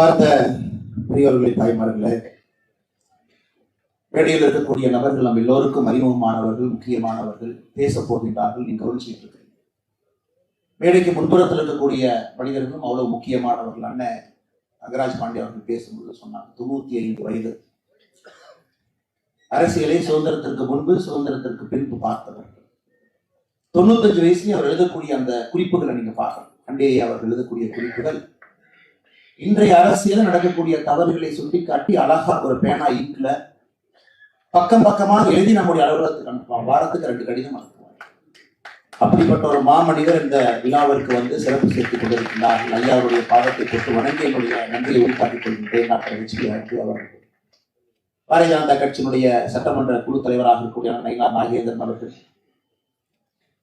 பார்த்த பெரியவர்களே தாய்மார்களே மேடையில் இருக்கக்கூடிய நபர்கள் நம் எல்லோருக்கும் அறிமுகமானவர்கள் முக்கியமானவர்கள் பேச போகின்றார்கள் நீங்க கவனிச்சுட்டு இருக்கிறீங்க மேடைக்கு முன்புறத்தில் இருக்கக்கூடிய மனிதர்களும் அவ்வளவு முக்கியமானவர்கள். அண்ணன் அகராஜ் பாண்டே அவர்கள் பேசும்போது சொன்னாங்க தொண்ணூத்தி ஐந்து வயது. அரசியலை சுதந்திரத்திற்கு முன்பு சுதந்திரத்திற்கு பின்பு பார்த்தவர்கள் தொண்ணூத்தஞ்சு வயசுலயும் அவர் எழுதக்கூடிய அந்த குறிப்புகளை நீங்க பார்க்கணும். அண்டே அவர்கள் எழுதக்கூடிய குறிப்புகள். இன்றைய அரசியல் நடக்கக்கூடிய தவறுகளை சுட்டிக்காட்டி அழகா ஒரு பேனா இங்கில பக்கம் பக்கமாக எழுதி நம்முடைய அலுவலகத்துக்கு அனுப்புவான் வாரத்துக்கு ரெண்டு கடிதம் அனுப்புவார் அப்படிப்பட்ட ஒரு மாமனிதர் இந்த விழாவிற்கு வந்து சிறப்பு சேர்த்துக் கொண்டிருக்கிறார். ஐயா அவருடைய பாதத்தை கொண்டு வணங்கி என்னுடைய நன்றியை உருவாக்கிக் கொள்கின்றேன். டாக்டர் ஹெச்பி அவர்கள். பாரதிய ஜனதா கட்சியினுடைய சட்டமன்ற குழு தலைவராக இருக்கக்கூடிய நயினார் நாகேந்திரன் அவர்கள்.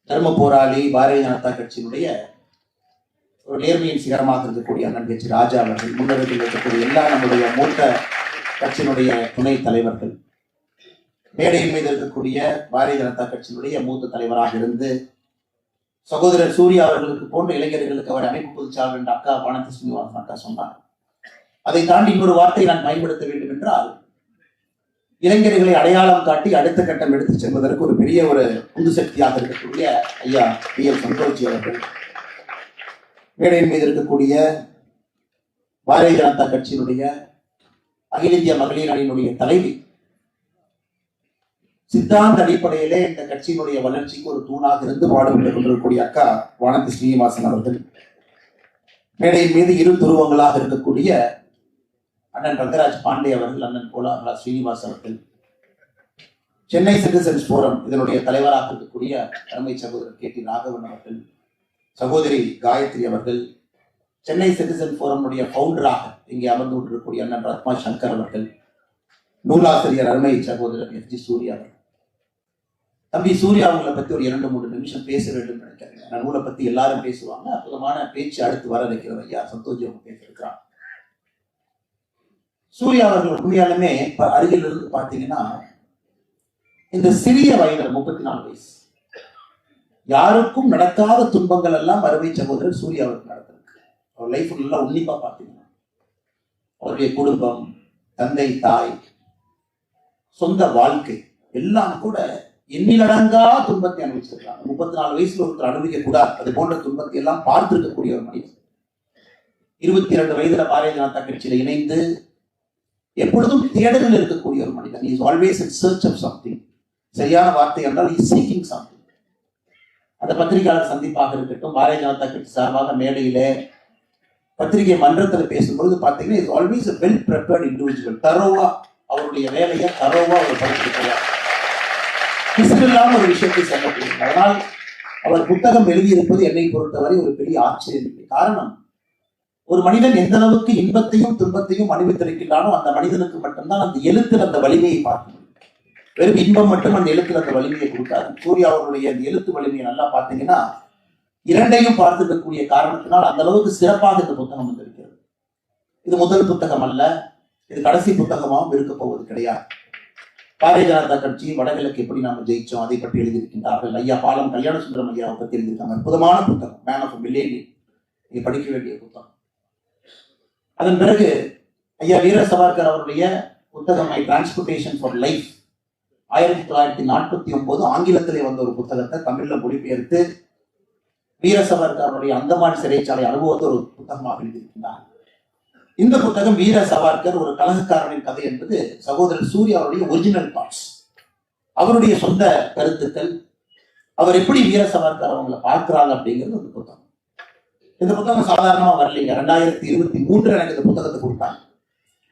தர்ம போராளி பாரதிய ஜனதா கட்சியினுடைய ஒரு நேர்மையின் சிகரமாக இருக்கக்கூடிய அண்ணன் கட்சி ராஜா அவர்கள் முன்னணியில் இருக்கக்கூடிய எல்லா நம்முடைய மூத்த கட்சியினுடைய துணை தலைவர்கள். மேடையின் மீது இருக்கக்கூடிய பாரதிய ஜனதா கட்சியினுடைய மூத்த தலைவராக இருந்து சகோதரர் சூர்யா அவர்களுக்கு போன்ற இளைஞர்களுக்கு அவர் அமைப்பு பொதுச்சாளர் என்ற அக்கா வானதி சீனிவாசன் அக்கா சொன்னார். அதை தாண்டி இன்னொரு வார்த்தையை நான் பயன்படுத்த வேண்டும் என்றால் இளைஞர்களை அடையாளம் காட்டி அடுத்த கட்டம் எடுத்து செல்வதற்கு ஒரு பெரிய ஒரு உந்து சக்தியாக இருக்கக்கூடிய ஐயா பி எல் சந்தோஷி அவர்கள் மேடையின் மீது இருக்கக்கூடிய பாரதிய ஜனதா கட்சியினுடைய அகில இந்திய மகளிர் அணியினுடைய தலைவி சித்தாந்த அடிப்படையிலே இந்த கட்சியினுடைய வளர்ச்சிக்கு ஒரு தூணாக இருந்து பாடுபட்டுக் கொண்டிருக்கக்கூடிய அக்கா வானதி ஸ்ரீனிவாசன் அவர்கள். மேடையின் மீது இரு துருவங்களாக இருக்கக்கூடிய அண்ணன் ரங்கராஜ் பாண்டே அவர்கள் அண்ணன் கோலாகலா ஸ்ரீனிவாஸ் அவர்கள். சென்னை சிட்டிசன்ஸ் போரம் இதனுடைய தலைவராக இருக்கக்கூடிய அருமை சகோதரர் கே டி ராகவன் அவர்கள். சகோதரி காயத்ரி அவர்கள் சென்னை சிட்டிசன் ஃபோரமுடைய ஃபவுண்டராக இங்கே அமர்ந்து கொண்டிருக்கக்கூடிய அண்ணன் ரத்மா சங்கர் அவர்கள் நூலாசிரியர் அருமை சகோதரர் எஸ் ஜி சூர்யா அவர்கள். தம்பி சூர்யா அவங்களை பற்றி ஒரு இரண்டு மூன்று நிமிஷம் பேச வேண்டும் நினைக்கிறேன். நான் நூலை பற்றி எல்லாரும் பேசுவாங்க. அற்புதமான பேச்சு அடுத்து வர இருக்கிறது ஐயா. சந்தோஷ் அவங்க பேசியிருக்கிறான் சூர்யா அவர்கள் உண்மையாலுமே அருகில் இருந்து பார்த்தீங்கன்னா இந்த சிறிய வயதில் முப்பத்தி நாலு வயசு யாருக்கும் நடக்காத துன்பங்கள் எல்லாம் அருமை சகோதரர் சூர்யாவுக்கு நடந்திருக்கு அவர் லைஃப் நல்லா உன்னிப்பா பார்த்தீங்கன்னா அவருடைய குடும்பம் தந்தை தாய் சொந்த வாழ்க்கை எல்லாம் கூட எண்ணிலடங்கா துன்பத்தை அனுபவிச்சிருக்காங்க முப்பத்தி நாலு வயசுல ஒருத்தர் அனுபவிக்க கூடாது. அது போன்ற துன்பத்தை எல்லாம் பார்த்திருக்கக்கூடிய ஒரு மனிதன் இருபத்தி இரண்டு வயதுல பாரதிய ஜனதா கட்சியில இணைந்து எப்பொழுதும் தேடலில் இருக்கக்கூடிய ஒரு மனிதன் is always in search of something சரியான வார்த்தை என்றால் இஸ் சீக்கிங் சம்திங் அந்த பத்திரிகையாளர் சந்திப்பாக இருக்கட்டும் பாரதிய ஜனதா கட்சி சார்பாக மேடையில பத்திரிகை மன்றத்தில் பேசும்பொழுது பார்த்தீங்கன்னா is always well prepared individual தரோவா அவருடைய வேலையை தரோவா அவர் படிச்சிருக்கிறார் இல்லாம ஒரு விஷயத்தை சொல்லப்படுகிறது அதனால் அவர் புத்தகம் எழுதியிருப்பது என்னை பொறுத்தவரை ஒரு பெரிய ஆச்சரியம். காரணம் ஒரு மனிதன் எந்த அளவுக்கு இன்பத்தையும் துன்பத்தையும் அனுபவித்திருக்கின்றானோ அந்த மனிதனுக்கு மட்டும்தான் அந்த எழுத்தில் அந்த வலிமையை பார்க்க வெறும் இன்பம் மட்டும் அந்த எழுத்துல அந்த வலிமையை கொடுக்காது. சூர்யா அவருடைய அந்த எழுத்து வலிமையை நல்லா பார்த்தீங்கன்னா இரண்டையும் பார்த்துக்கக்கூடிய காரணத்தினால் அந்த அளவுக்கு சிறப்பாக இந்த புத்தகம் வந்திருக்கிறது. இது முதல் புத்தகம் அல்ல இது கடைசி புத்தகமாகவும் இருக்க போவது கிடையாது. பாரதிய ஜனதா கட்சி வடகிழக்கு எப்படி நாம ஜெயிச்சோம் அதை பற்றி எழுதியிருக்கின்றார்கள். ஐயா பாலம் கல்யாண சுந்தரம் ஐயாவை பற்றி எழுதியிருக்காங்க. அற்புதமான புத்தகம் மேன் ஆஃப் மில்லேனி நீங்க படிக்க வேண்டிய புத்தகம். அதன் பிறகு ஐயா வீர சவார்கர் அவருடைய புத்தகம் மை டிரான்ஸ்போர்டேஷன் ஃபார் லைஃப் ஆயிரத்தி தொள்ளாயிரத்தி நாற்பத்தி ஒன்பது ஆங்கிலத்திலே வந்த ஒரு புத்தகத்தை தமிழ்ல மொழிபெயர்த்து வீர அந்தமான் சிறைச்சாலை அனுபவத்தை ஒரு புத்தகமாக எழுதியிருக்கிறார் இந்த புத்தகம் வீர சவார்கர் ஒரு கலகக்காரனின் கதை என்பது சகோதரர் சூர்யா அவருடைய ஒரிஜினல் தாட்ஸ் அவருடைய சொந்த கருத்துக்கள் அவர் எப்படி வீர சவார்கர் அவங்களை பார்க்கிறாங்க அப்படிங்கிறது அந்த புத்தகம். இந்த புத்தகம் சாதாரணமா வரலைங்க. ரெண்டாயிரத்தி இருபத்தி மூன்று எனக்கு இந்த புத்தகத்தை கொடுத்தாங்க.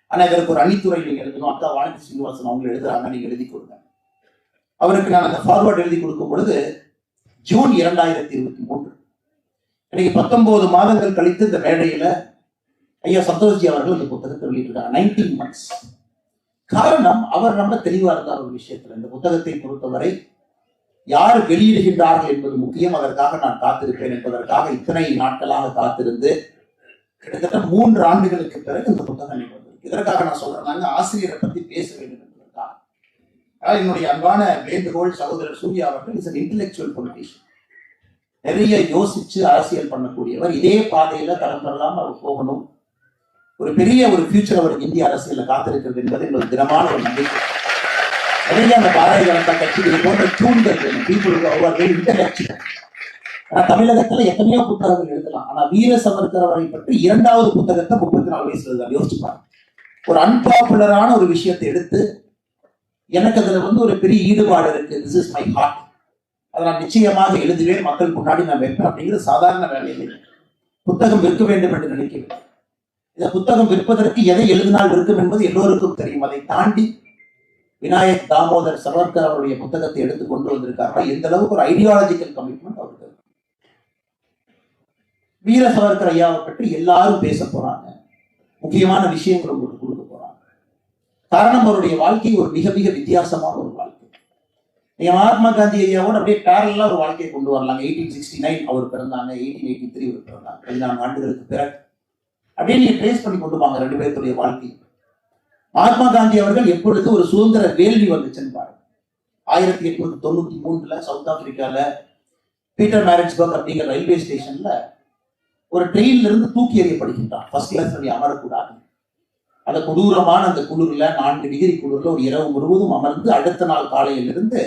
ஆனா இதற்கு ஒரு அணித்துறை நீங்க எழுதணும். அக்கா வானதி சீனிவாசன் அவங்க எழுதுறாங்க. நீங்க எழுதி கொடுங்க. அவருக்கு நான் அந்த ஃபார்வர்ட் எழுதி கொடுக்கும் பொழுது ஜூன் இரண்டாயிரத்தி இருபத்தி மூன்று. இன்னைக்கு பத்தொன்பது மாதங்கள் கழித்து இந்த மேடையில ஐயா சந்தோஷ்ஜி அவர்கள் இந்த புத்தகத்தை வெளியிட்டிருக்காங்க. நைன்டீன் மந்த்ஸ் காரணம் அவர் ரொம்ப தெளிவா இருந்தார் ஒரு விஷயத்துல. இந்த புத்தகத்தை பொறுத்தவரை யார் வெளியிடுகின்றார்கள் என்பது முக்கியம். அதற்காக நான் காத்திருப்பேன் என்பதற்காக இத்தனை நாட்களாக காத்திருந்து கிட்டத்தட்ட மூன்று ஆண்டுகளுக்கு பிறகு இந்த புத்தகம் எனக்கு இதற்காக நான் சொல்றேன். ஆசிரியரை பத்தி பேச வேண்டும் என்பதற்காக. ஆனால் என்னுடைய அன்பான வேண்டுகோள் சகோதரர் சூர்யா அவர்கள் இஸ் அன் இன்டலெக்சுவல் பொலிட்டிஷியன் நிறைய யோசிச்சு அரசியல் பண்ணக்கூடியவர். இதே பாதையில தரம் பெறலாம் அவர் போகணும். ஒரு பெரிய ஒரு ஃபியூச்சர் அவருக்கு இந்திய அரசியல காத்திருக்கிறது என்பது என்னோட தினமான ஒரு நம்பிக்கை. நிறைய அந்த பாரதிய ஜனதா கட்சி இது போன்ற தூண்கள் பீப்புளுக்கு அவர்கள் இன்டலெக்சுவல் ஆனா தமிழகத்துல எத்தனையோ புத்தகங்கள் எழுதலாம். ஆனா வீர சவர்கர் அவரை பற்றி இரண்டாவது புத்தகத்தை முப்பத்தி நாலு வயசுல தான் யோசிச்சு பாருங்க ஒரு அன்பாப்புலரான ஒரு விஷயத்தை எடுத்து எனக்கு அதுல வந்து ஒரு பெரிய ஈடுபாடு இருக்கு. திஸ் இஸ் மை ஹார்ட் அதை நான் நிச்சயமாக எழுதுவேன். மக்கள் முன்னாடி நான் வைப்பேன் அப்படிங்கிறது சாதாரண வேலையில். புத்தகம் விற்க வேண்டும் என்று நினைக்கிறேன். இந்த புத்தகம் விற்பதற்கு எதை எழுதினால் இருக்கும் என்பது எல்லோருக்கும் தெரியும். அதை தாண்டி விநாயக் தாமோதர் சவர்கர் அவருடைய புத்தகத்தை எடுத்து கொண்டு வந்திருக்காருன்னா எந்த அளவுக்கு ஒரு ஐடியாலஜிக்கல் கமிட்மெண்ட் அவருக்கு. வீர சவர்கர் ஐயாவை பற்றி எல்லாரும் பேச போறாங்க. முக்கியமான விஷயங்கள் உங்களுக்கு கொடுக்க போறாங்க. காரணம் அவருடைய வாழ்க்கை ஒரு மிக மிக வித்தியாசமான ஒரு வாழ்க்கை. நீங்க மகாத்மா காந்தி ஐயாவோட அப்படியே பேரலா ஒரு வாழ்க்கையை கொண்டு வரலாங்க. எயிட்டீன் சிக்ஸ்டி நைன் அவர் பிறந்தாங்க எயிட்டீன் எயிட்டி த்ரீ அவர் பிறந்தாங்க. பதினான்கு ஆண்டுகளுக்கு பிறகு. அப்படியே நீங்க ட்ரேஸ் பண்ணி கொண்டு வாங்க ரெண்டு பேர்த்துடைய வாழ்க்கை. மகாத்மா காந்தி அவர்கள் எப்பொழுது ஒரு சுதந்திர வேள்வி வந்துச்சுன்னு பாருங்க. ஆயிரத்தி எட்நூத்தி தொண்ணூத்தி மூணுல சவுத் ஆப்பிரிக்கால பீட்டர் மேரிட்ஸ்பர்க் அப்படிங்கிற ரயில்வே ஸ்டேஷன்ல ஒரு ட்ரெயின்ல இருந்து தூக்கி எறியப்படுகின்றான். ஃபர்ஸ்ட் கிளாஸ் நீ அமரக்கூடாது. அந்த கொடூரமான அந்த குளிர்ல நான்கு டிகிரி குளிர்ல ஒரு இரவு முழுவதும் அமர்ந்து அடுத்த நாள் காலையிலிருந்து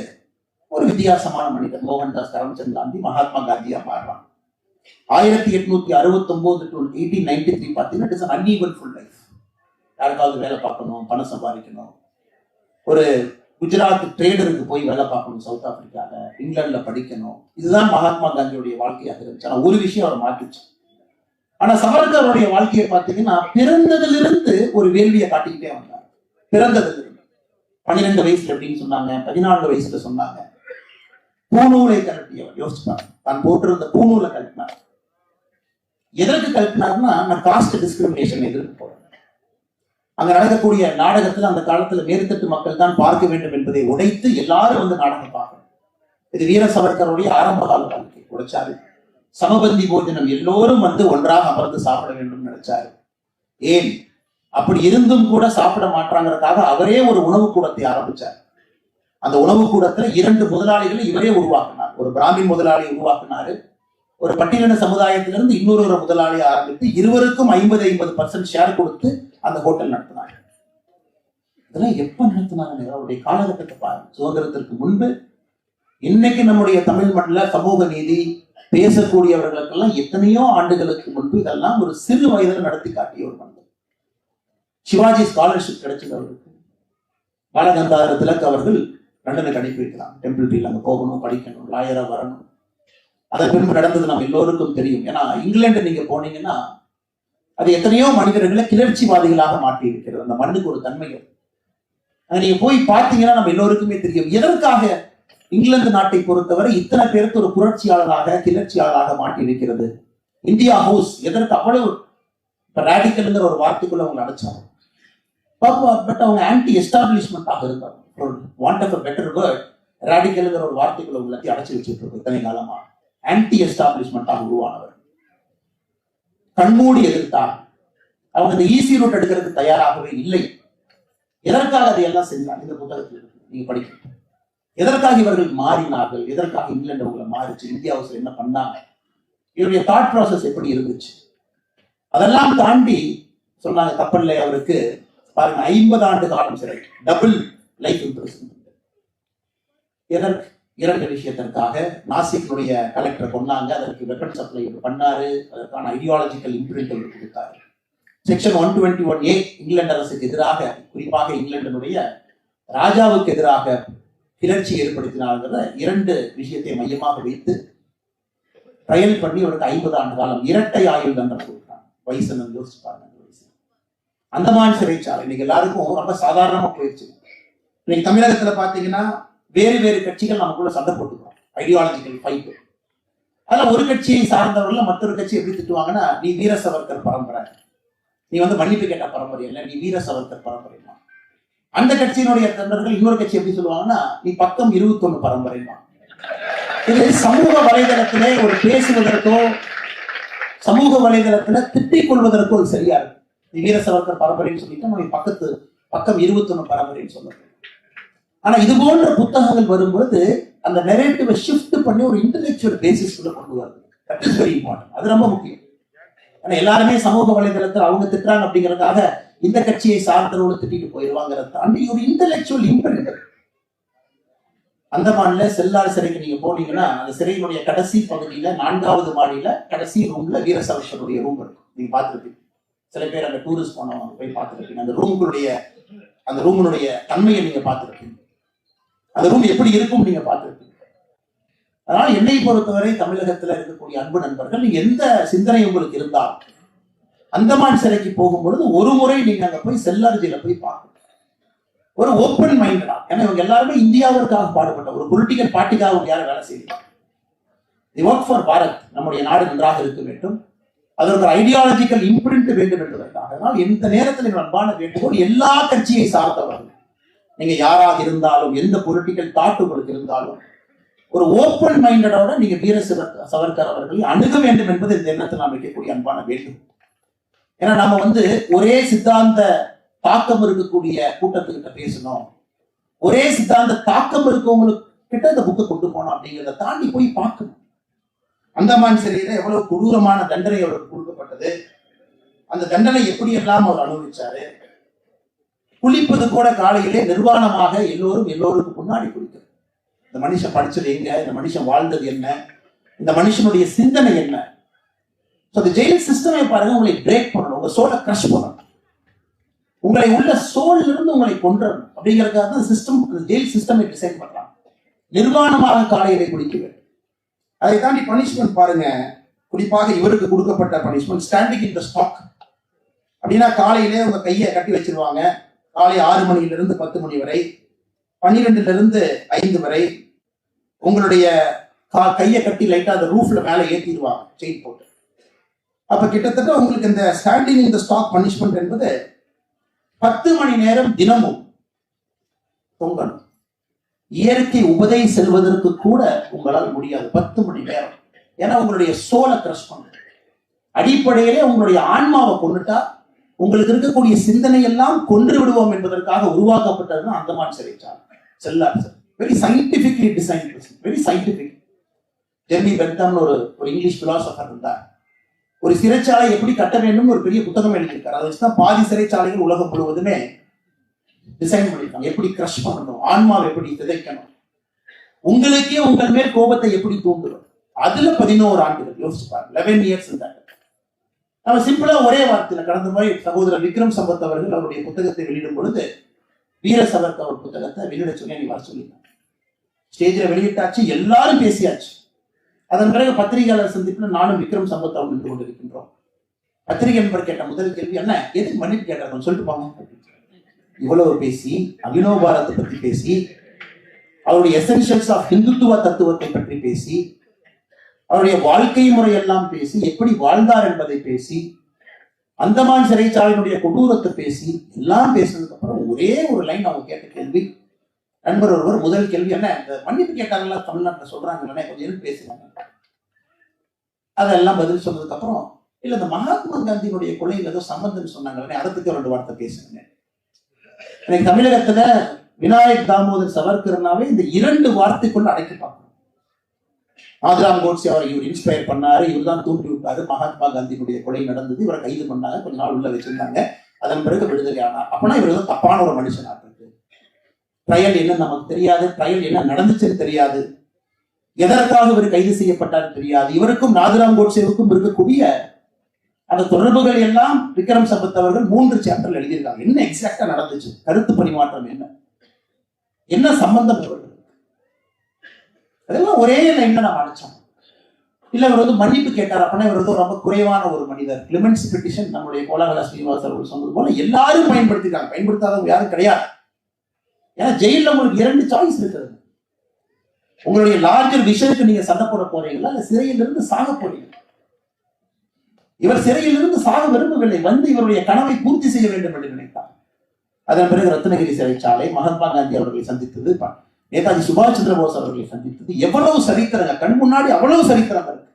ஒரு வித்தியாசமான மனிதன் மோகன்தாஸ் கரம்சந்த் காந்தி மகாத்மா காந்தியா மாறுறான் ஆயிரத்தி எட்நூத்தி அறுபத்தி ஒன்பது டு எயிட்டீன் நைன்டி த்ரீ பார்த்தீங்கன்னா இட்ஸ் அன்ஈவன்ஃபுல் லைஃப் யாருக்காவது வேலை பார்க்கணும் பணம் சம்பாதிக்கணும். ஒரு குஜராத் ட்ரேடருக்கு போய் வேலை பார்க்கணும் சவுத் ஆப்பிரிக்காவில் இங்கிலாண்டில் படிக்கணும். இதுதான் மகாத்மா காந்தியுடைய வாழ்க்கையாக இருந்துச்சு. ஆனால் ஒரு விஷயம் அவர் மாற்றிச்சு. ஆனா சவர்கருடைய வாழ்க்கையை பார்த்தீங்கன்னா பிறந்ததிலிருந்து ஒரு வேள்வியை காட்டிக்கிட்டே வந்தார். பிறந்ததிலிருந்து. பன்னிரெண்டு வயசுல எப்படின்னு சொன்னாங்க பதினான்கு வயசுல சொன்னாங்க. பூநூலை கழட்டியவர் யோசிச்சார் தான் போட்டிருந்த பூநூலை கழட்டினார். எதற்கு கழட்டினார்னா நான் காஸ்ட் டிஸ்கிரிமினேஷன் எதிர்த்து போறேன். அங்க நடக்கக்கூடிய நாடகத்துல அந்த காலத்துல மேற்கட்டு மக்கள் தான் பார்க்க வேண்டும் என்பதை உடைத்து எல்லாரும் வந்து நாடகம் பார்க்கணும். இது வீர சவர்கருடைய ஆரம்ப கால வாழ்க்கை. உடைச்சாரு. சமபந்தி போஜனம் எல்லோரும் வந்து ஒன்றாக அமர்ந்து சாப்பிட வேண்டும் நினைச்சாரு. ஏன்? அப்படி இருந்தும் கூட சாப்பிட மாட்டாங்கிறதுக்காக அவரே ஒரு உணவு கூடத்தை ஆரம்பிச்சார். அந்த உணவு கூடத்துல இரண்டு முதலாளிகளை இவரே உருவாக்கினார். ஒரு பிராமின் முதலாளி உருவாக்கினாரு. ஒரு பட்டியலின சமுதாயத்திலிருந்து இன்னொரு ஒரு ஆரம்பித்து இருவருக்கும் ஐம்பது ஐம்பது பர்சன்ட் ஷேர் கொடுத்து அந்த ஹோட்டல் நடத்தினார். இதெல்லாம் எப்ப நடத்தினாங்க அவருடைய காலகட்டத்தை பாருங்க. சுதந்திரத்திற்கு முன்பு இன்னைக்கு நம்முடைய தமிழ் மண்ணில் சமூக நீதி பேசக்கூடியவர்களுக்கெல்லாம் எத்தனையோ ஆண்டுகளுக்கு முன்பு இதெல்லாம் ஒரு சிறு வயதில் நடத்தி காட்டிய ஒரு மனிதர். சிவாஜி ஸ்காலர்ஷிப் கிடைச்சது அவருக்கு. பாலகந்தார திலக் அவர்கள் லண்டனுக்கு அனுப்பி டெம்பிள் டீல் அங்க போகணும் படிக்கணும் லாயரா வரணும். அதன் பின்பு நடந்தது நம்ம எல்லோருக்கும் தெரியும். ஏன்னா இங்கிலாந்து நீங்க போனீங்கன்னா அது எத்தனையோ மனிதர்களை கிளர்ச்சிவாதிகளாக மாற்றி இருக்கிறது அந்த மண்ணுக்கு ஒரு தன்மை அதை. நீங்க போய் பார்த்தீங்கன்னா நம்ம எல்லோருக்குமே தெரியும். எதற்காக இங்கிலாந்து நாட்டை பொறுத்தவரை இத்தனை பேருக்கு ஒரு புரட்சியாளராக கிளர்ச்சியாளராக மாட்டி இருக்கிறது. இந்தியா ஹவுஸ் எதற்கு அவ்வளவு ரேடிக்கல்ங்கிற ஒரு வார்த்தைக்குள்ள அவங்க அடைச்சாங்க. பட் அவங்க ஆன்டி எஸ்டாப்ளிஷ்மெண்டாக இருந்தாங்க. வாண்ட் ஆஃப் பெட்டர் வேர்ட் ரேடிக்கல்ங்கிற ஒரு வார்த்தைக்குள்ள உள்ளத்தையும் அடைச்சு வச்சுட்டு இருக்கோம் இத்தனை காலமா. ஆன்டி எஸ்டாப்ளிஷ்மெண்டாக உருவானவர். கண்மூடி எதிர்த்தார். அவங்க இந்த ஈஸி ரூட் எடுக்கிறதுக்கு தயாராகவே இல்லை. எதற்காக அதையெல்லாம் செஞ்சாங்க இந்த புத்தகத்தில் நீங்க படிக்கணும் எதற்காக இவர்கள் மாறினார்கள்? எதற்காக இங்கிலாந்து அவங்களை மாறிச்சு? இந்தியா ஹவுஸ்ல என்ன பண்ணாங்க? இவருடைய தாட் ப்ராசஸ் எப்படி இருந்துச்சு? அதெல்லாம் தாண்டி சொன்னாங்க தப்பில்லை அவருக்கு. பாருங்க ஐம்பது ஆண்டு காலம் சிறை. டபுள் லைஃப் இம்ப்ரெஷன் எதற்கு இரண்டு விஷயத்திற்காக நாசிக்கினுடைய கலெக்டரை கொண்டாங்க அதற்கு வெப்பன் சப்ளை பண்ணாரு. அதற்கான ஐடியாலஜிக்கல் இம்ப்ரிண்ட் அவர் கொடுத்தாரு. Section one twenty one A England அரசுக்கு எதிராக குறிப்பாக இங்கிலாந்தினுடைய ராஜாவுக்கு எதிராக கிளர்ச்சி ஏற்படுத்தினார்கிற இரண்டு விஷயத்தை மையமாக வைத்து ட்ரையல் பண்ணி அவருக்கு ஐம்பது ஆண்டு காலம் இரட்டை ஆயுள் தண்டனை கொடுத்தாங்க வயசு யோசிச்சு பாருங்க அந்த வயசு அந்தமான் சிறைச்சாலை இன்னைக்கு எல்லாருக்கும் ரொம்ப சாதாரணமா போயிடுச்சு இன்னைக்கு தமிழகத்துல பாத்தீங்கன்னா வேறு வேறு கட்சிகள் நமக்குள்ள சண்டை போட்டுக்கிறோம் ஐடியாலஜிக்கல் ஃபைட்டு அதில் ஒரு கட்சியை சார்ந்தவர்கள் மற்றொரு கட்சி எப்படி திட்டுவாங்கன்னா நீ வீர சவர்கர் பரம்பரை. நீ வந்து மன்னிப்பு கேட்ட பரம்பரை இல்லை நீ வீர சவர்கர் பரம்பரைமா அந்த கட்சியினுடைய தொண்டர்கள் இன்னொரு கட்சி எப்படி சொல்லுவாங்கன்னா நீ பக்கம் இருபத்தொன்னு பரம்பரைமா இது சமூக வலைதளத்திலே ஒரு பேசுவதற்கோ சமூக வலைதளத்துல திட்டிக் கொள்வதற்கோ அது சரியா இருக்கு. நீ வீர சவர்கர் பரம்பரைன்னு சொல்லிட்டு நம்ம பக்கத்து பக்கம் இருபத்தொன்னு பரம்பரைன்னு சொல்லுறோம் ஆனா இது போன்ற புத்தகங்கள் வரும்போது அந்த நெரேட்டிவை ஷிஃப்ட் பண்ணி ஒரு இன்டலெக்சுவல் பேசிஸ் கொண்டு வருது. தட் இஸ் வெரி இம்பார்ட்டன்ட் அது ரொம்ப முக்கியம். ஆனா எல்லாருமே சமூக வலைதளத்தில் அவங்க திட்டுறாங்க அப்படிங்கறதுக்காக இந்த கட்சியை சார்ந்தவர்களை திட்டிட்டு போயிடுவாங்கிறத தாண்டி ஒரு இன்டலெக்சுவல் இம்பெரிட் அந்தமான்ல செல்லார் சிறைக்கு நீங்க போனீங்கன்னா அந்த சிறையினுடைய கடைசி பகுதியில நான்காவது மாடியில கடைசி ரூம்ல வீரசவசனுடைய ரூம் இருக்கும். நீங்க பாத்துருப்பீங்க சில பேர் அந்த டூரிஸ்ட் போனவங்க போய் பார்த்துருப்பீங்க. அந்த ரூம்களுடைய அந்த ரூமினுடைய தன்மையை நீங்க பார்த்துருப்பீங்க. அந்த ரூம் எப்படி இருக்கும் நீங்க பார்த்துருப்பீங்க. அதனால என்னை பொறுத்தவரை தமிழகத்துல இருக்கக்கூடிய அன்பு நண்பர்கள் நீங்க எந்த சிந்தனை உங்களுக்கு இருந்தால் அந்தமான் சிறைக்கு போகும்பொழுது ஒரு முறை நீங்க அங்க போய் செல்லார்ஜியில போய் பார்க்கணும். ஒரு ஓப்பன் மைண்டடா ஏன்னா இவங்க எல்லாருமே இந்தியாவிற்காக பாடுபட்ட ஒரு பொலிட்டிக்கல் பார்ட்டிக்காக அவங்க யாரும் வேலை செய்யலாம் தி ஒர்க் ஃபார் பாரத் நம்முடைய நாடு நன்றாக இருக்க வேண்டும். அதற்கு ஒரு ஐடியாலஜிக்கல் இம்ப்ரிண்ட் வேண்டும் என்பதற்காக அதனால் எந்த நேரத்தில் என் அன்பான வேண்டுகோள் எல்லா கட்சியை சார்ந்தவர்கள். நீங்க யாராக இருந்தாலும் எந்த பொலிட்டிக்கல் தாட் உங்களுக்கு இருந்தாலும் ஒரு ஓப்பன் மைண்டடோட நீங்க வீர சவர்கர் அவர்களை அணுக வேண்டும் என்பது இந்த எண்ணத்தில் நாம் வைக்கக்கூடிய அன்பான வேண்டும் ஏன்னா நம்ம வந்து ஒரே சித்தாந்த தாக்கம் இருக்கக்கூடிய கூட்டத்துக்கிட்ட பேசணும். ஒரே சித்தாந்த தாக்கம் இருக்கவங்களுக்கு கிட்ட இந்த புக்கை கொண்டு போனோம் அப்படிங்கிறத தாண்டி போய் பார்க்கணும். அந்தமான் சிறையில எவ்வளவு கொடூரமான தண்டனை அவருக்கு கொடுக்கப்பட்டது. அந்த தண்டனை எப்படி எல்லாம் அவர் அனுபவிச்சாரு? குளிப்பது கூட காலையிலே நிர்வாணமாக எல்லோரும் எல்லோருக்கும் முன்னாடி குளிக்கிறது. இந்த மனுஷன் படிச்சது எங்க? இந்த மனுஷன் வாழ்ந்தது என்ன? இந்த மனுஷனுடைய சிந்தனை என்ன? அந்த ஜெயில் சிஸ்டமே பாருங்க உங்களை பிரேக் பண்ணணும். உங்க சோலை கிரஷ் பண்ணணும். உங்களை உள்ள சோல்ல இருந்து உங்களை கொன்றணும். அப்படிங்கறதுக்காக தான் சிஸ்டம் ஜெயில் சிஸ்டமை டிசைன் பண்றாங்க. நிர்வாணமாக காலையிலே குடிக்க வேண்டும். அதை தாண்டி பனிஷ்மெண்ட் பாருங்க. குறிப்பாக இவருக்கு கொடுக்கப்பட்ட punishment standing in the stock அப்படின்னா காலையிலே உங்க கையை கட்டி வச்சிருவாங்க. காலை ஆறு மணியிலிருந்து பத்து மணி வரை பன்னிரெண்டுல இருந்து ஐந்து வரை உங்களுடைய கா- கையை கட்டி லைட்டா அந்த ரூஃப்ல மேலே ஏற்றிடுவாங்க செயின் போட்டு. அப்ப கிட்டத்தட்ட உங்களுக்கு இந்த standing in the stock punishment என்பது பத்து மணி நேரம் தினமும் தொங்கணும். இயற்கை உபதை செல்வதற்கு கூட உங்களால் முடியாது. பத்து மணி நேரம். ஏன்னா உங்களுடைய சோலை கிரஷ் பண்ணும் அடிப்படையிலே உங்களுடைய ஆன்மாவை கொண்டுட்டா உங்களுக்கு இருக்கக்கூடிய சிந்தனை எல்லாம் கொன்று விடுவோம் என்பதற்காக உருவாக்கப்பட்டதுதான் அந்தமான் சிறைச்சாலை cellular sir. Very scientifically design very scientific Jeremy பென்தம்னு ஒரு ஒரு இங்கிலீஷ் பிலாசபர் இருந்தார். ஒரு சிறைச்சாலை எப்படி கட்ட வேண்டும் ஒரு பெரிய புத்தகம் எழுதியிருக்காரு. அதை வச்சுதான் பாதி சிறைச்சாலைகள் உலகம் முழுவதுமே டிசைன் பண்ணிருக்காங்க எப்படி கிரஷ் பண்ணணும்? ஆன்மாவை எப்படி சிதைக்கணும்? உங்களுக்கே உங்கள் மேல் கோபத்தை எப்படி தூண்டுவது அதுல பதினோரு ஆண்டுகள். யோசிச்சு பாருங்க. லெவன் இயர்ஸ் நம்ம சிம்பிளா ஒரே வார்த்தையில கடந்த முறை சகோதரர் விக்ரம் சம்பத் அவர்கள் அவருடைய புத்தகத்தை வெளியிடும் பொழுது வீர சவர்க் அவர் புத்தகத்தை வெளியிட சொல்லி நீ சொல்லியிருந்தாங்க ஸ்டேஜில் வெளியிட்டாச்சு. எல்லாரும் பேசியாச்சு. அதன் பிறகு பத்திரிகையாளர் சந்திப்பில் நானும் விக்ரம் சம்பத் அவர் நின்று கொண்டிருக்கின்றோம். பத்திரிகை நண்பர் கேட்ட முதல் கேள்வி என்ன? எதுக்கு மன்னிப்பு கேட்டாங்க சொல்லிட்டு போங்க. இவ்வளவு பேசி அபினவ் பாரத்தை பற்றி பேசி அவருடைய எசென்ஷியல்ஸ் ஆஃப் ஹிந்துத்துவ தத்துவத்தை பற்றி பேசி அவருடைய வாழ்க்கை முறையெல்லாம் பேசி எப்படி வாழ்ந்தார் என்பதை பேசி அந்தமான் சிறைச்சாலையினுடைய கொடூரத்தை பேசி எல்லாம் பேசினதுக்கு அப்புறம் ஒரே ஒரு லைன் அவங்க கேட்ட கேள்வி நண்பர் ஒருவர் முதல் கேள்வி என்ன? இந்த மன்னிப்பு கேட்டாங்களா? தமிழ்நாட்டில் சொல்றாங்களே? கொஞ்சம் பேசுறாங்க அதெல்லாம் பதில் சொன்னதுக்கு அப்புறம் இல்ல இந்த மகாத்மா காந்தியினுடைய கொலையில் ஏதோ சம்பந்தம் சொன்னாங்களே? அதுக்கு ரெண்டு வார்த்தை பேசுங்க எனக்கு தமிழகத்துல விநாயக் தாமோதர் சவர்கர்னாவே இந்த இரண்டு வார்த்தைக்குள்ள அடைக்க பார்க்கணும். ஆதிராம் கோட்ஸே அவரை இவர் இன்ஸ்பயர் பண்ணாரு. இவர் தான் தூண்டி விட்டாரு. மகாத்மா காந்தியினுடைய கொலை நடந்தது. இவரை கைது பண்ணாங்க. கொஞ்ச நாள் உள்ள வச்சிருந்தாங்க. அதன் பிறகு விடுதலை ஆனார். அப்பனா இவர் தப்பான ஒரு மனுஷன் ட்ரையல் என்ன நமக்கு தெரியாது ட்ரையல் என்ன நடந்துச்சுன்னு தெரியாது. எதற்காக இவர் கைது செய்யப்பட்டார் தெரியாது. இவருக்கும் நாதுராம் கோட்சேவுக்கும் இருக்கக்கூடிய அந்த தொடர்புகள் எல்லாம் விக்ரம் சம்பத் அவர்கள் மூன்று சாப்டர்ல எழுதியிருக்காங்க. என்ன எக்ஸாக்டா நடந்துச்சு? கருத்து பரிமாற்றம் என்ன? என்ன சம்பந்தம் இவர்களுக்கு அதெல்லாம் ஒரே லைன்ல நாம் அழைச்சோம் இல்ல இவர் வந்து மன்னிப்பு கேட்டார் அப்படின்னா இவர் வந்து ரொம்ப குறைவான ஒரு மனிதர். கிளிமென்ஸ் பெட்டிஷன் நம்முடைய கோலாகலா ஸ்ரீனிவாசர் சொன்னது போல எல்லாரும் பயன்படுத்திருக்காங்க. பயன்படுத்தாதவங்க யாரும் கிடையாது. ஏன்னா ஜெயிலில் உங்களுக்கு இரண்டு சாய்ஸ் இருக்கிறது. உங்களுடைய லார்ஜர் விஷயத்துக்கு நீங்க சண்டை போட போறீங்களா? இல்ல சிறையிலிருந்து சாக போறீங்க இவர் சிறையிலிருந்து சாக விரும்பவில்லை. வந்து இவருடைய கனவை பூர்த்தி செய்ய வேண்டும் என்று நினைத்தார். அதன் பிறகு ரத்னகிரி சிறைச்சாலை மகாத்மா காந்தி அவர்களை சந்தித்தது ப- நேதாஜி சுபாஷ் சந்திர போஸ் அவர்களை சந்தித்தது. எவ்வளவு சரித்திரங்க. கண் முன்னாடி அவ்வளவு சரித்திரம் இருக்கு.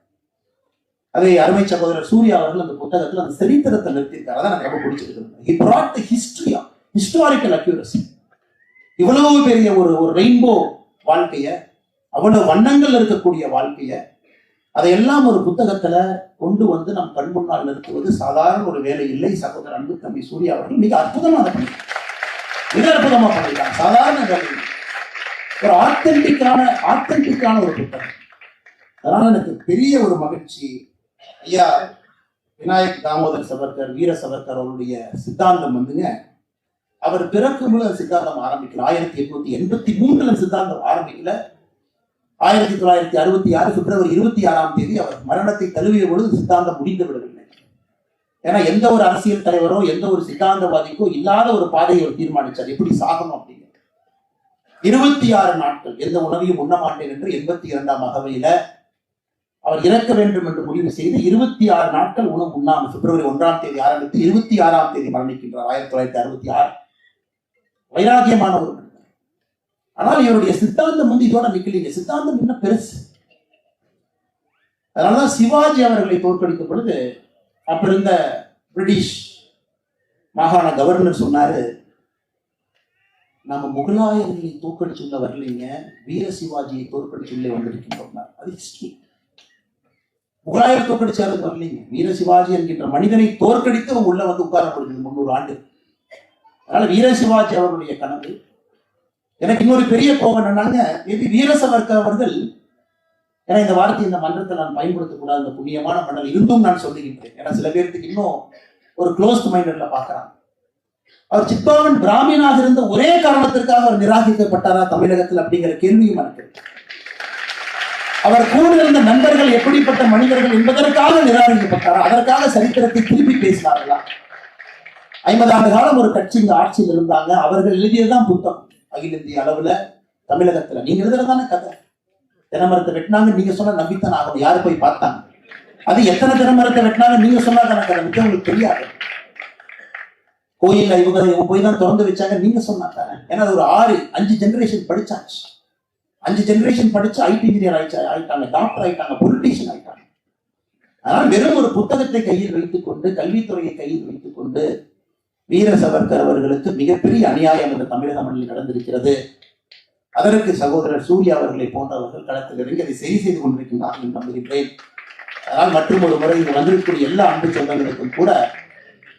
அதை அருமை சகோதரர் சூர்யா அவர்கள் அந்த புத்தகத்தில் அந்த சரித்திரத்தை நிறுத்தியிருக்காரு. அதான் எனக்கு ரொம்ப பிடிச்சிருக்கு he brought the history of இவ்வளவு பெரிய ஒரு ஒரு ரெயின்போ வாழ்க்கைய அவ்வளவு வண்ணங்கள் இருக்கக்கூடிய வாழ்க்கைய அதையெல்லாம் ஒரு புத்தகத்துல கொண்டு வந்து நம் கண் முன்னால் நிறுத்துவது சாதாரண ஒரு வேலை இல்லை. சகோதரர் அன்பு தம்பி சூர்யா அவர்கள் மிக அற்புதமாக பண்ணியிருக்காங்க மிக அற்புதமா பண்ணியிருக்காங்க சாதாரண வேலை ஒரு ஆத்தென்டிக்கான ஆத்தென்டிக்கான ஒரு புத்தகம். அதனால எனக்கு பெரிய ஒரு மகிழ்ச்சி. ஐயா விநாயக் தாமோதர் சவர்கர் வீர சவர்கர் அவருடைய சித்தாந்தம் வந்துங்க. அவர் பிறக்கும் போது அந்த சித்தாந்தம் ஆரம்பிக்கல. ஆயிரத்தி எட்நூத்தி எண்பத்தி மூன்றுல சித்தாந்தம் ஆரம்பிக்கல. ஆயிரத்தி தொள்ளாயிரத்தி அறுபத்தி ஆறு பிப்ரவரி இருபத்தி ஆறாம் தேதி அவர் மரணத்தை தழுவிய பொழுது சித்தாந்தம் முடிந்து விடவில்லை. ஏன்னா எந்த ஒரு அரசியல் தலைவரோ எந்த ஒரு சித்தாந்தவாதிக்கோ இல்லாத ஒரு பாதையை அவர் தீர்மானிச்சார். எப்படி சாகணும் அப்படிங்கிறது இருபத்தி ஆறு நாட்கள் எந்த உணவையும் உண்ண மாட்டேன் என்று எண்பத்தி இரண்டாம் அகவையில அவர் இறக்க வேண்டும் என்று முடிவு செய்து இருபத்தி ஆறு நாட்கள் உணவு உண்ணாமல் பிப்ரவரி ஒன்றாம் தேதி ஆரம்பித்து இருபத்தி ஆறாம் தேதி மரணிக்கின்றார். ஆயிரத்தி தொள்ளாயிரத்தி அறுபத்தி ஆறு. வைராகியமான ஒரு மனிதர் ஆனால் இவருடைய சித்தாந்தம் வந்து இதோட நிக்கலீங்க. சித்தாந்தம் இன்னும் பெருசு. அதனாலதான் சிவாஜி அவர்களை தோற்கடிக்கும் பொழுது அப்ப இருந்த பிரிட்டிஷ் மாகாண கவர்னர் சொன்னாரு நம்ம முகலாயர்களை தோற்கடிச்சுள்ள வரலைங்க வீர சிவாஜியை தோற்கடிச்சுள்ளே வந்திருக்கின்றோம். அது ஹிஸ்டரி முகலாயர் தோற்கடிச்சாரு வரலீங்க வீர சிவாஜி என்கின்ற மனிதனை தோற்கடித்து அவங்க உள்ள வந்து உட்கார முடிஞ்சது முன்னூறு ஆண்டு. அதனால வீரசிவாஜி அவர்களுடைய கனவு. எனக்கு இன்னொரு பெரிய கோபம் என்னன்னாங்க மேபி வீரசவர்கர் அவர்கள் ஏன்னா இந்த வார்த்தை இந்த மன்றத்தை நான் பயன்படுத்தக்கூடாது இந்த புண்ணியமான மண்டல் இருந்தும் நான் சொல்லுகின்றேன். ஏன்னா சில பேருக்கு இன்னும் ஒரு க்ளோஸ்ட் மைண்டட்ல பாக்குறாங்க அவர் சித்பாவன் பிராமினாக இருந்த ஒரே காரணத்திற்காக அவர் நிராகரிக்கப்பட்டாரா தமிழகத்தில் அப்படிங்கிற கேள்வியும் எனக்கு இருக்கு. அவர் கூட இருந்த நண்பர்கள் எப்படிப்பட்ட மனிதர்கள் என்பதற்காக நிராகரிக்கப்பட்டாரா அதற்காக சரித்திரத்தை திருப்பி பேசினார்களா? ஐம்பது ஆண்டு காலம் ஒரு கட்சி இந்த ஆட்சியில் இருந்தாங்க. அவர்கள் எழுதியதுதான் புத்தகம். அகில இந்திய அளவுல தமிழகத்துல. நீங்க எழுதுறதான கதை. தினமரத்தை வெட்டினாங்க நீங்க சொன்னா நம்பித்தான் ஆகணும். யாரு போய் பார்த்தாங்க? அது எத்தனை தினமரத்தை வெட்டினாங்க நீங்க சொன்னா தானே கதை. உங்களுக்கு தெரியாது. கோயில் இவங்க இவங்க போய் தான் திறந்து வச்சாங்க நீங்க சொன்னா தானே. ஏன்னா அது ஒரு ஆறு அஞ்சு ஜெனரேஷன் படிச்சாச்சு. அஞ்சு ஜெனரேஷன் படிச்சு ஐடி இன்ஜினியர் ஆயிடுச்சு ஆயிட்டாங்க டாக்டர் ஆயிட்டாங்க பொலிட்டீஷியன் ஆயிட்டாங்க. அதனால் வெறும் ஒரு புத்தகத்தை கையில் வைத்துக் கொண்டு கல்வித்துறையை கையில் வைத்துக் கொண்டு வீர சவர்கர் அவர்களுக்கு மிகப்பெரிய அநியாயம் இந்த தமிழக மண்ணில் நடந்திருக்கிறது. அதற்கு சகோதரர் சூர்யா அவர்களை போன்றவர்கள் களத்தில் இறங்கி அதை சரி செய்து கொண்டிருக்கின்றார்கள் என்று நம்புகின்றேன் அதனால் மற்றும் ஒரு முறை இங்கு வந்திருக்கக்கூடிய எல்லா அன்பு சொந்தங்களுக்கும் கூட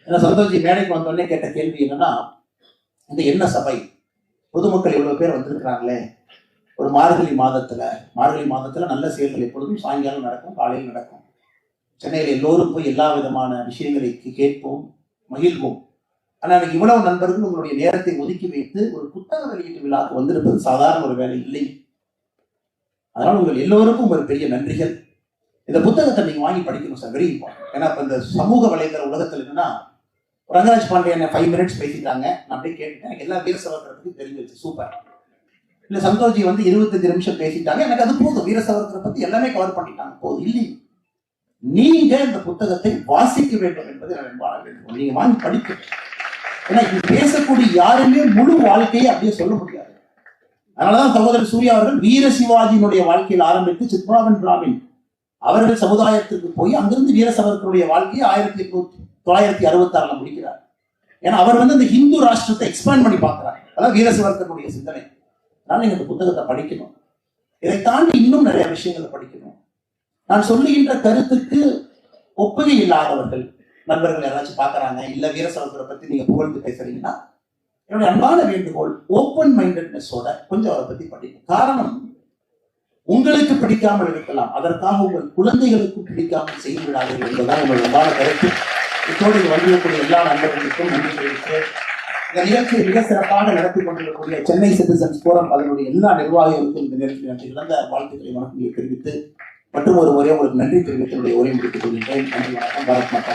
ஏன்னா சந்தோஷி மேடைக்கு வந்தோடனே கேட்ட கேள்வி என்னன்னா இந்த என்ன சபை? பொதுமக்கள் இவ்வளவு பேர் வந்திருக்கிறாங்களே. ஒரு மார்கழி மாதத்துல மார்கழி மாதத்துல நல்ல செயல்கள் எப்பொழுதும் சாயங்காலம் நடக்கும் காலையில் நடக்கும். சென்னையில் எல்லோரும் போய் எல்லா விதமான விஷயங்களை கேட்போம் மகிழ்வோம். ஆனால் எனக்கு இவ்வளவு நண்பர்கள் உங்களுடைய நேரத்தை ஒதுக்கி வைத்து ஒரு புத்தக வெளியீட்டு விழாக்கு வந்திருப்பது சாதாரண ஒரு வேலை இல்லை. அதனால் உங்கள் எல்லோருக்கும் ஒரு பெரிய நன்றிகள். இந்த புத்தகத்தை நீங்கள் வாங்கி படிக்கணும் சார் வெரி இம்பார்ட்டன்ட் ஏன்னா இப்போ இந்த சமூக வலைதள உலகத்தில் என்னன்னா ரங்கராஜ் பாண்டே என்ன ஃபைவ் மினிட்ஸ் பேசிட்டாங்க. நான் அப்படியே கேட்டுட்டேன். எனக்கு எல்லா வீர சவர்க்கரை தெரிஞ்சிருச்சு சூப்பர் இல்லை சந்தோஷி வந்து இருபத்தஞ்சு நிமிஷம் பேசிட்டாங்க. எனக்கு அது போதும். வீர சவர்க்கரை பற்றி எல்லாமே கவர் பண்ணிட்டாங்க. போதும். இல்லை. நீங்க இந்த புத்தகத்தை வாசிக்க வேண்டும் என்பது நான் அன்பான வேண்டும் நீங்க வாங்கி படிக்கணும். ஏன்னா இது பேசக்கூடிய யாருமே முழு வாழ்க்கையை அப்படியே சொல்ல முடியாது. அதனாலதான் சகோதரர் சூர்யா அவர்கள் வீர சிவாஜியினுடைய வாழ்க்கையில் ஆரம்பித்து சித்ராவன் பிராமின் அவர்கள் சமுதாயத்துக்கு போய் அங்கிருந்து வீரசவர்களுடைய வாழ்க்கையை ஆயிரத்தி எட்நூத்தி தொள்ளாயிரத்தி அறுபத்தி ஆறுல முடிக்கிறார். ஏன்னா அவர் வந்து இந்த ஹிந்து ராஷ்டிரத்தை எக்ஸ்பேண்ட் பண்ணி பார்க்கிறார். அதான் வீர சிந்தனை. அதனால நீங்க இந்த புத்தகத்தை படிக்கணும். இதை தாண்டி இன்னும் நிறைய விஷயங்களை படிக்கணும். நான் சொல்லுகின்ற கருத்துக்கு ஒப்புகை இல்லாதவர்கள் நண்பர்கள் யாராச்சும் பார்க்குறாங்க இல்ல வீர சகோதரை பத்தி நீங்க புகழ்ந்து பேசுறீங்கன்னா என்னுடைய அன்பான வேண்டுகோள் ஓப்பன் மைண்டட்னஸோட கொஞ்சம் அவரை பத்தி படிங்க. காரணம் உங்களுக்கு பிடிக்காமல் இருக்கலாம். அதற்காக உங்கள் குழந்தைகளுக்கும் பிடிக்காமல் செய்து விடாதீர்கள் என்பதுதான் உங்கள் அன்பான கருத்து. இத்தோடு இங்கு வந்திருக்கக்கூடிய எல்லா நண்பர்களுக்கும் நன்றி தெரிவித்து இந்த நிகழ்ச்சியை மிக சிறப்பாக நடத்தி கொண்டிருக்கக்கூடிய சென்னை சிட்டிசன்ஸ் போரம் அதனுடைய எல்லா நிர்வாகிகளுக்கும் இந்த நேரத்தில் நன்றி இழந்த வாழ்த்துக்களை வணக்கங்களை தெரிவித்து மற்றும் ஒரு முறை உங்களுக்கு நன்றி தெரிவித்து உரை முடித்துக் கொள்கின்றேன். நன்றி வணக்கம். பாரத் மாதா